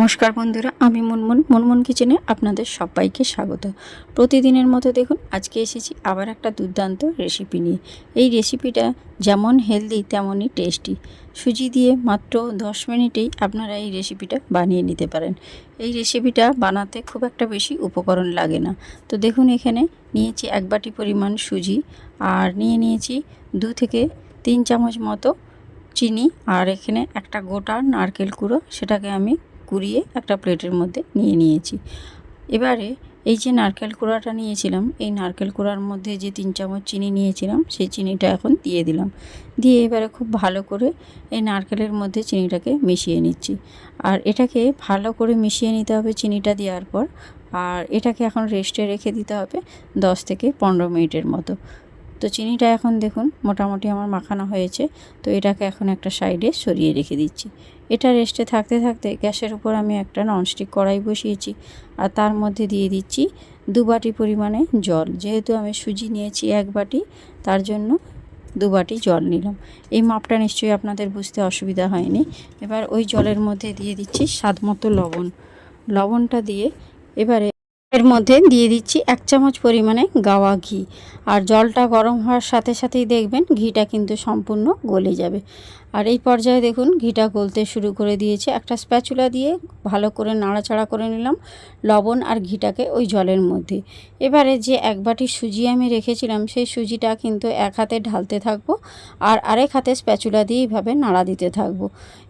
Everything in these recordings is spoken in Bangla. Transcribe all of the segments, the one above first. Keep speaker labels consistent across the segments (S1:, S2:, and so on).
S1: নমস্কার বন্ধুরা, আমি মুনমুন। মুনমুন কিচেনে আপনাদের সবাইকে স্বাগত। প্রতিদিনের মতো দেখুন, আজকে এসেছি আবার একটা দুর্দান্ত রেসিপি নিয়ে। এই রেসিপিটা যেমন হেলদি তেমনই টেস্টি সুজি দিয়ে মাত্র দশ মিনিটেই আপনারা এই রেসিপিটা বানিয়ে নিতে পারেন। এই রেসিপিটা বানাতে খুব একটা বেশি উপকরণ লাগে না। তো দেখুন, এখানে নিয়েছি এক বাটি পরিমাণ সুজি আর নিয়ে নিয়েছি দু থেকে তিন চামচ মতো চিনি। আর এখানে একটা গোটা নারকেল কুড়ো, সেটাকে আমি কুড়িয়ে একটা প্লেটের মধ্যে নিয়ে নিয়েছি। এবারে এই যে নারকেল কুড়াটা নিয়েছিলাম, এই নারকেল কুড়ার মধ্যে যে তিন চামচ চিনি নিয়েছিলাম, সেই চিনিটা এখন দিয়ে দিলাম। দিয়ে এবারে খুব ভালো করে এই নারকেলের মধ্যে চিনিটাকে মিশিয়ে নিচ্ছি। আর এটাকে ভালো করে মিশিয়ে নিতে হবে চিনিটা দেওয়ার পর, আর এটাকে এখন রেস্টে রেখে দিতে হবে দশ থেকে পনেরো মিনিটের মতো। তো চিনিটা এখন দেখুন, মোটামুটি আমার মাখানো হয়েছে, তো এটাকে এখন একটা সাইডে সরিয়ে রেখে দিচ্ছি। এটা রেস্টে থাকতে থাকতে গ্যাসের উপর আমি একটা ননস্টিক কড়াই বসিয়েছি আর তার মধ্যে দিয়ে দিচ্ছি দু বাটি পরিমাণে জল। যেহেতু আমি সুজি নিয়েছি এক বাটি, তার জন্য দু বাটি জল নিলাম। এই মাপটা নিশ্চয়ই আপনাদের বুঝতে অসুবিধা হয়নি। এবার ওই জলের মধ্যে দিয়ে দিচ্ছি স্বাদ মতো লবণ। লবণটা দিয়ে এবারে এর মধ্যে দিয়ে দিচ্ছি এক চামচ পরিমাণে গাওয়া ঘি। আর জলটা গরম হওয়ার সাথে সাথেই দেখবেন ঘিটা কিন্তু সম্পূর্ণ গলে যাবে। আর এই পর্যায়ে দেখুন ঘিটা গলতে শুরু করে দিয়েছে। একটা স্প্যাচুলা দিয়ে ভালো করে নাড়াচাড়া করে নিলাম লবণ আর ঘিটাকে ওই জলের মধ্যে। এবারে যে এক বাটি সুজি আমি রেখেছিলাম, সেই সুজিটা কিন্তু এক হাতে ঢালতে থাকব আর আরেক হাতে স্প্যাচুলা দিয়ে এইভাবে নাড়া দিতে থাকব।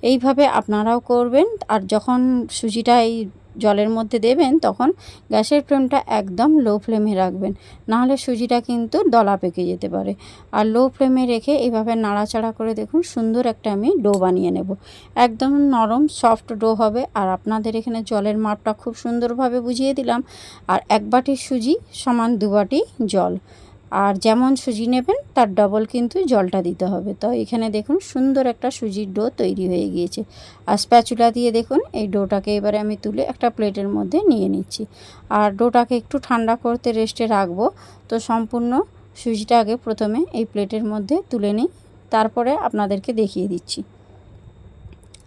S1: এইভাবে আপনারাও করবেন। আর যখন সুজিটা এই জলের মধ্যে দেবেন, তখন গ্যাসের ফ্লেমটা একদম লো ফ্লেমে রাখবেন। নাহলে সুজিটা কিন্তু দলা পেকে যেতে পারে। আর লো ফ্লেমে রেখে এইভাবে নাড়াচাড়া করে দেখুন, সুন্দর একটা আমি ডো বানিয়ে নেব। একদম নরম, সফট ডো হবে। আর আপনাদের এখানে জলের মাপটা খুব সুন্দরভাবে বুঝিয়ে দিলাম। আর এক বাটি সুজি সমান দু বাটি জল। আর যেমন সুজি নেবেন, তার ডবল কিন্তু জলটা দিতে হবে। তো এখানে দেখুন সুন্দর একটা সুজির ডো তৈরি হয়ে গিয়েছে। আর স্প্যাচুলা দিয়ে দেখুন, এই ডোটাকে এবারে আমি তুলে একটা প্লেটের মধ্যে নিয়ে নিচ্ছি। আর ডোটাকে একটু ঠান্ডা করতে রেস্টে রাখব। তো সম্পূর্ণ সুজিটা আগে প্রথমে এই প্লেটের মধ্যে তুলে নিই। তারপরে আপনাদেরকে দেখিয়ে দিচ্ছি।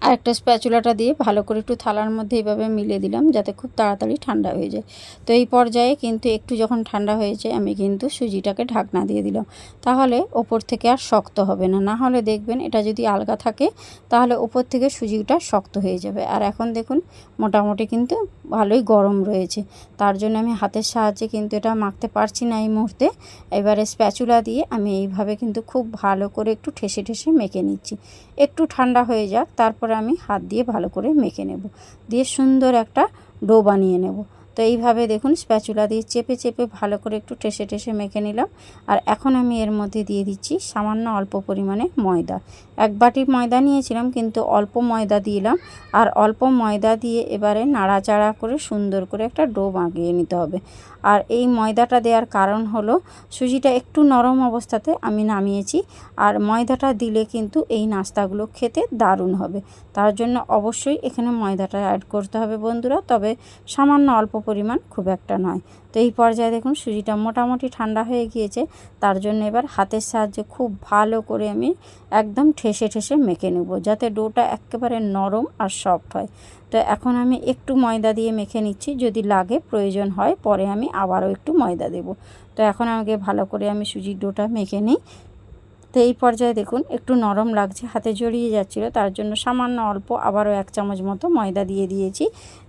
S1: আর একটা স্প্যাচুলাটা দিয়ে ভালো করে একটু থালার মধ্যে এইভাবে মিলিয়ে দিলাম, যাতে খুব তাড়াতাড়ি ঠান্ডা হয়ে যায়। তো এই পর্যায়ে কিন্তু একটু যখন ঠান্ডা হয়েছে আমি কিন্তু সুজিটাকে ঢাকনা দিয়ে দিলাম। তাহলে ওপর থেকে আর শক্ত হবে না। না হলে দেখবেন এটা যদি আলগা থাকে, তাহলে ওপর থেকে সুজিটা শক্ত হয়ে যাবে। আর এখন দেখুন, মোটামুটি কিন্তু ভালোই গরম রয়েছে। তার জন্য আমি হাতের সাহায্যে কিন্তু এটা মাখতে পারছি না এই মুহূর্তে। এবারে স্প্যাচুলা দিয়ে আমি এইভাবে কিন্তু খুব ভালো করে একটু ঠেসে ঠেসে মেখে নিচ্ছি। একটু ঠান্ডা হয়ে যাক, তারপরে আমি হাত দিয়ে ভালো করে মেখে নেব। দিয়ে সুন্দর একটা ডো বানিয়ে নেব। তো এইভাবে দেখুন স্প্যাচুলা দিয়ে চেপে চেপে ভালো করে একটু ঠেসে ঠেসে মেখে নিলাম। আর এখন আমি এর মধ্যে দিয়ে দিচ্ছি সামান্য অল্প পরিমাণে ময়দা। এক বাটি ময়দা নিয়েছিলাম কিন্তু অল্প ময়দা দিলাম। আর অল্প ময়দা দিয়ে এবারে নাড়াচাড়া করে সুন্দর করে একটা ডো বাঁকিয়ে নিতে হবে। আর এই ময়দাটা দেওয়ার কারণ হলো সুজিটা একটু নরম অবস্থাতে আমি নামিয়েছি। আর ময়দাটা দিলে কিন্তু এই নাস্তাগুলো খেতে দারুণ হবে। তার জন্য অবশ্যই এখানে ময়দাটা অ্যাড করতে হবে বন্ধুরা। তবে সামান্য অল্প পরিমাণ খুব একটা নয়। তো এই পর্যায়ে দেখুন সুজিটা মোটামুটি ঠান্ডা হয়ে গিয়েছে, তার জন্য এবার হাতের সাহায্যে খুব ভালো করে আমি একদম ঠেসে ঠেসে মেখে নেব, যাতে ডোটা একেবারে নরম আর সফট হয়। তো এখন আমি একটু ময়দা দিয়ে মেখে নিচ্ছি, যদি লাগে প্রয়োজন হয় পরে আমি আবারও একটু ময়দা দেব। তো এখন আমাকে ভালো করে আমি সুজির ডোটা মেখে নিই। তো এই পর্যায়ে দেখুন, একটু নরম লাগছে, হাতে জড়িয়ে যাচ্ছিল। তার জন্য সামান্য অল্প আবারও এক চামচ মতো ময়দা দিয়ে দিয়েছি।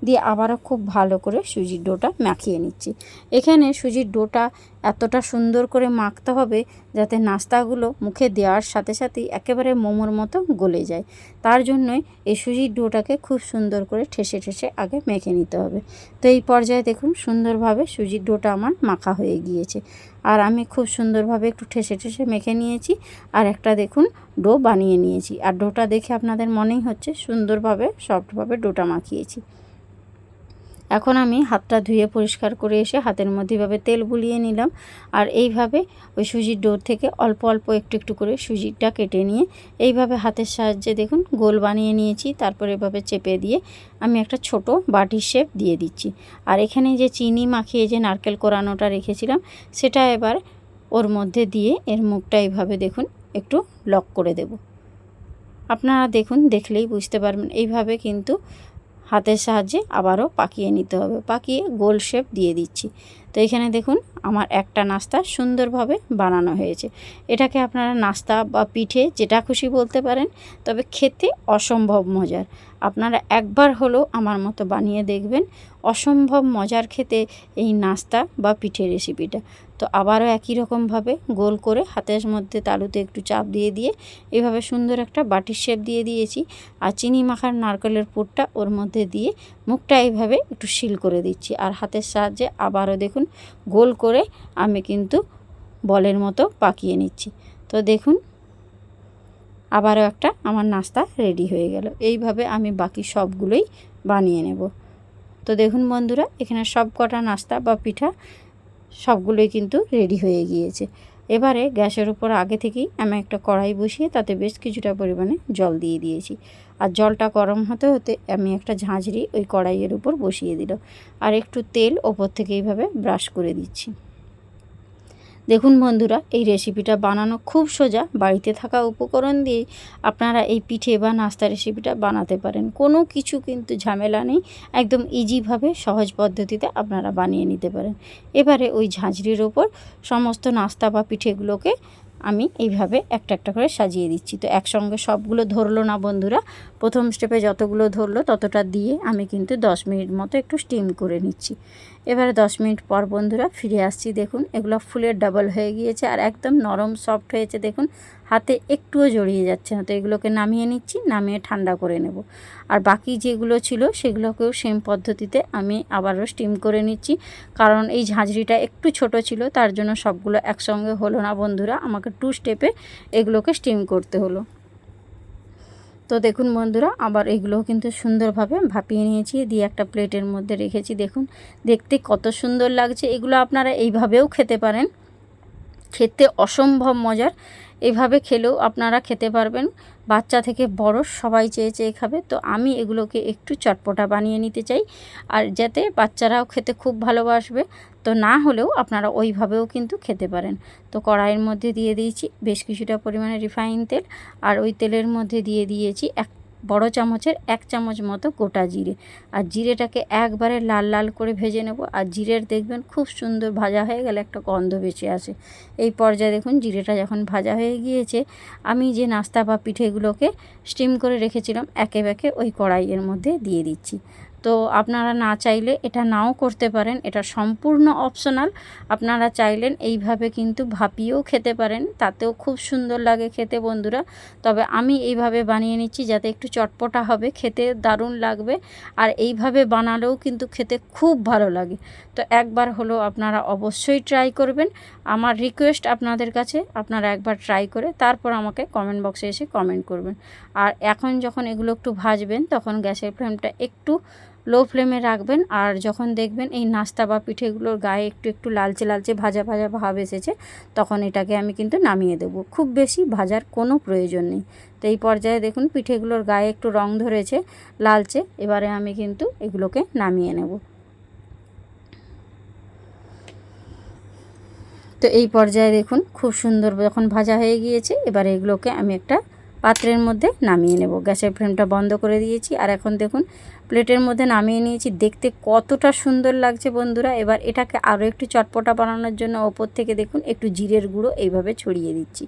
S1: দিয়ে আবারও খুব ভালো করে সুজির ডোটা মাখিয়ে নিচ্ছি। এখানে সুজির ডোটা এতটা সুন্দর করে মাখতে হবে যাতে নাস্তাগুলো মুখে দেওয়ার সাথে সাথেই একেবারে মোমোর মতো গলে যায়। তার জন্যই এই সুজির ডোটাকে খুব সুন্দর করে ঠেসে ঠেসে আগে মেখে নিতে হবে। তো এই পর্যায়ে দেখুন সুন্দরভাবে সুজির ডোটা আমার মাখা হয়ে গিয়েছে। আর আমি খুব সুন্দরভাবে একটু ঠেসে ঠেসে মেখে নিয়েছি আর একটা দেখুন ডো বানিয়ে নিয়েছি। আর ডোটা দেখে আপনাদের মনেই হচ্ছে সুন্দরভাবে, সফটভাবে ডোটা মাখিয়েছি। এখন আমি হাতটা ধুয়ে পরিষ্কার করে এসে হাতের মধ্যে এভাবে তেল বুলিয়ে নিলাম। আর এইভাবে ওই সুজির ডোর থেকে অল্প অল্প একটু একটু করে সুজিটা কেটে নিয়ে এইভাবে হাতের সাহায্যে দেখুন গোল বানিয়ে নিয়েছি। তারপর এভাবে চেপে দিয়ে আমি একটা ছোট বাটির শেপ দিয়ে দিচ্ছি। আর এখানে যে চিনি মাখিয়ে যে নারকেল কোরানোটা রেখেছিলাম, সেটা এবার ওর মধ্যে দিয়ে এর মুখটা এইভাবে দেখুন একটু লক করে দেব। আপনারা দেখুন, দেখলেই বুঝতে পারবেন। এইভাবে কিন্তু হাতের সাহায্যে আবারও পাকিয়ে নিতে হবে। পাকিয়ে গোল শেপ দিয়ে দিচ্ছি। তো এখানে দেখুন, আমার একটা নাস্তা সুন্দরভাবে বানানো হয়েছে। এটাকে আপনারা নাস্তা বা পিঠে যেটা খুশি বলতে পারেন, তবে খেতে অসম্ভব মজার। আপনারা একবার হলেও আমার মতো বানিয়ে দেখবেন। অসম্ভব মজার খেতে এই নাস্তা বা পিঠে রেসিপিটা তো আবারও একই রকমভাবে গোল করে হাতের মধ্যে তালুতে একটু চাপ দিয়ে দিয়ে এভাবে সুন্দর একটা বাটির শেপ দিয়ে দিয়েছি। আর চিনি মাখার নারকেলের পুরটা ওর মধ্যে দিয়ে মুখটা এইভাবে একটু শিল করে দিচ্ছি। আর হাতের সাহায্যে আবারও দেখুন গোল করে আমি কিন্তু বলের মতো পাকিয়ে নিচ্ছি। তো দেখুন আবারও একটা আমার নাস্তা রেডি হয়ে গেল। এইভাবে আমি বাকি সবগুলোই বানিয়ে নেব। তো দেখুন বন্ধুরা, এখানে সব কটা নাস্তা বা পিঠা সবগুলোই কিন্তু রেডি হয়ে গিয়েছে। এবারে গ্যাসের উপর আগে থেকেই আমি একটা কড়াই বসিয়ে তাতে বেশ কিছুটা পরিমাণে জল দিয়ে দিয়েছি। আর জলটা গরম হতে হতে আমি একটা ঝাঁঝরি ওই কড়াইয়ের উপর বসিয়ে দিল আর একটু তেল ওপর থেকে এইভাবে ব্রাশ করে দিচ্ছি। দেখুন বন্ধুরা, এই রেসিপিটা বানানো খুব সোজা। বাড়িতে থাকা উপকরণ দিয়ে আপনারা এই পিঠে বা নাস্তা রেসিপিটা বানাতে পারেন। কোনো কিছু কিন্তু ঝামেলা নেই, একদম ইজিভাবে সহজ পদ্ধতিতে আপনারা বানিয়ে নিতে পারেন। এবারে ওই ঝাঁঝরির ওপর সমস্ত নাস্তা বা পিঠেগুলোকে আমি এইভাবে একটা একটা করে সাজিয়ে দিচ্ছি। তো একসঙ্গে সবগুলো ধরলো না বন্ধুরা। প্রথম স্টেপে যতগুলো ধরলো ততটা দিয়ে আমি কিন্তু দশ মিনিট মতো একটু স্টিম করে নিচ্ছি। এবারে দশ মিনিট পর বন্ধুরা ফিরে আসছি, দেখুন এগুলো ফুলের ডাবল হয়ে গিয়েছে আর একদম নরম সফট হয়েছে, দেখুন হাতে একটুও জড়িয়ে যাচ্ছে না। তো এগুলোকে নামিয়ে নিচ্ছি, নামিয়ে ঠান্ডা করে নেব। আর বাকি যেগুলো ছিল সেগুলোকেও সেম পদ্ধতিতে আমি আবারও স্টিম করে নিচ্ছি। কারণ এই ঝাঁঝরিটা একটু ছোট ছিল, তার জন্য সবগুলো একসঙ্গে হলো না বন্ধুরা। আমাকে টু স্টেপে এগুলোকে স্টিম করতে হলো। তো দেখুন বন্ধুরা, আবার এগুলোও কিন্তু সুন্দরভাবে ভাপিয়ে নিয়েছি, দিয়ে একটা প্লেটের মধ্যে রেখেছি। দেখুন, দেখতে কত সুন্দর লাগছে। এগুলো আপনারা এইভাবেও খেতে পারেন। খেতে অসম্ভব মজার। এভাবে খেলেও আপনারা খেতে পারবেন। বাচ্চা থেকে বড় সবাই চেয়ে চেয়ে খাবে। তো আমি এগুলোকে একটু চটপটা বানিয়ে নিতে চাই। আর যাতে বাচ্চারাও খেতে খুব ভালোবাসবে। তো না হলেও আপনারা ওইভাবেও কিন্তু খেতে পারেন। তো কড়াইয়ের মধ্যে দিয়ে দিয়েছি বেশ কিছুটা পরিমাণে রিফাইন তেল। আর ওই তেলের মধ্যে দিয়ে দিয়েছি এক বড় চামচের এক চামচ মতো গোটা জিরে। আর জিরেটাকে একবারে লাল লাল করে ভেজে নেব। আর জিরের দেখবেন খুব সুন্দর ভাজা হয়ে গেলে একটা গন্ধ বেঁচে আসে। এই পর্যায়ে দেখুন জিরেটা যখন ভাজা হয়ে গিয়েছে, আমি যে নাস্তা বা পিঠেগুলোকে স্টিম করে রেখেছিলাম, একে বেঁকে ওই কড়াইয়ের মধ্যে দিয়ে দিচ্ছি। তো আপনারা না চাইলে এটা নাও করতে পারেন। এটা সম্পূর্ণ অপশনাল আপনারা চাইলেন এইভাবে কিন্তু ভাপিয়েও খেতে পারেন। তাতেও খুব সুন্দর লাগে খেতে বন্ধুরা। তবে আমি এইভাবে বানিয়ে নিচ্ছি যাতে একটু চটপটা হবে। খেতে দারুণ লাগবে। আর এইভাবে বানালেও কিন্তু খেতে খুব ভালো লাগে। তো একবার হলো আপনারা অবশ্যই ট্রাই করবেন। আমার রিকোয়েস্ট আপনাদের কাছে, আপনারা একবার ট্রাই করে তারপর আমাকে কমেন্ট বক্সে এসে কমেন্ট করবেন। আর এখন যখন এগুলো একটু ভাজবেন, তখন গ্যাসের ফ্লেমটা একটু লো ফ্লেমে রাখবেন আর যখন দেখবেন এই নাস্তা বা পিঠেগুলোর গায়ে একটু একটু লালচে লালচে ভাজা ভাজা ভাব এসেছে, তখন এটাকে আমি কিন্তু নামিয়ে দেব। খুব বেশি ভাজার কোনো প্রয়োজন নেই। তো এই পর্যায়ে দেখুন পিঠেগুলোর গায়ে একটু রং ধরেছে, লালচে। এবারে আমি কিন্তু এগুলোকে নামিয়ে নেব। তো এই পর্যায়ে দেখুন খুব সুন্দর যখন ভাজা হয়ে গিয়েছে, এবারে এগুলোকে আমি একটা পাত্রের মধ্যে নামিয়ে নেব। গ্যাসের ফ্লেমটা বন্ধ করে দিয়েছি। আর এখন দেখুন, প্লেটের মধ্যে নামিয়ে নিয়েছি। দেখতে কতটা সুন্দর লাগছে বন্ধুরা। এবার এটাকে আরও একটু চটপটা বানানোর জন্য ওপর থেকে দেখুন, একটু জিরের গুঁড়ো এইভাবে ছড়িয়ে দিচ্ছি।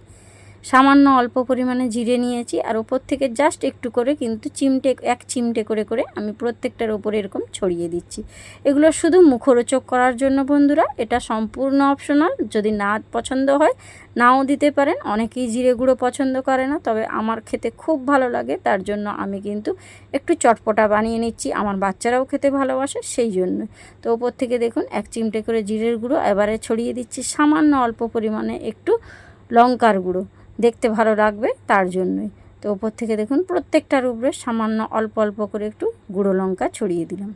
S1: সামান্য অল্প পরিমাণে জিরে নিয়েছি আর ওপর থেকে জাস্ট একটু করে কিন্তু চিমটে, এক চিমটে করে করে আমি প্রত্যেকটার ওপরে এরকম ছড়িয়ে দিচ্ছি। এগুলো শুধু মুখরোচক করার জন্য বন্ধুরা, এটা সম্পূর্ণ অপশনাল যদি না পছন্দ হয়, নাও দিতে পারেন। অনেকেই জিরে গুঁড়ো পছন্দ করে না, তবে আমার খেতে খুব ভালো লাগে, তার জন্য আমি কিন্তু একটু চটপটা বানিয়ে নিচ্ছি। আমার বাচ্চারাও খেতে ভালোবাসে, সেই জন্য। তো ওপর থেকে দেখুন, এক চিমটে করে জিরের গুঁড়ো, এবারে ছড়িয়ে দিচ্ছি সামান্য অল্প পরিমাণে একটু লঙ্কার গুঁড়ো। দেখতে ভালো লাগবে তার জন্যই। তো ওপর থেকে দেখুন প্রত্যেকটার উপরে সামান্য অল্প অল্প করে একটু গুঁড়ো লঙ্কা ছড়িয়ে দিলাম।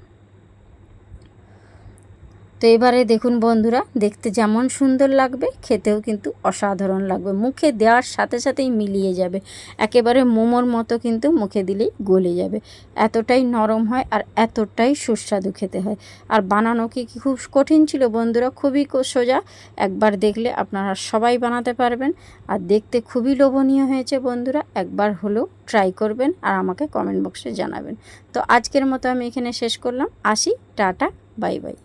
S1: তো এবারে দেখুন বন্ধুরা, দেখতে যেমন সুন্দর লাগবে, খেতেও কিন্তু অসাধারণ লাগবে। মুখে দেওয়ার সাথে সাথেই মিলিয়ে যাবে। একেবারে মোমোর মতো কিন্তু মুখে দিলেই গলে যাবে। এতটাই নরম হয় আর এতটাই সুস্বাদু খেতে হয়। আর বানানো কি কি খুব কঠিন ছিল বন্ধুরা, খুবই সোজা। একবার দেখলে আপনারা সবাই বানাতে পারবেন। আর দেখতে খুবই লোভনীয় হয়েছে বন্ধুরা, একবার হলেও ট্রাই করবেন আর আমাকে কমেন্ট বক্সে জানাবেন। তো আজকের মতো আমি এখানে শেষ করলাম। আসি, টাটা, বাই বাই।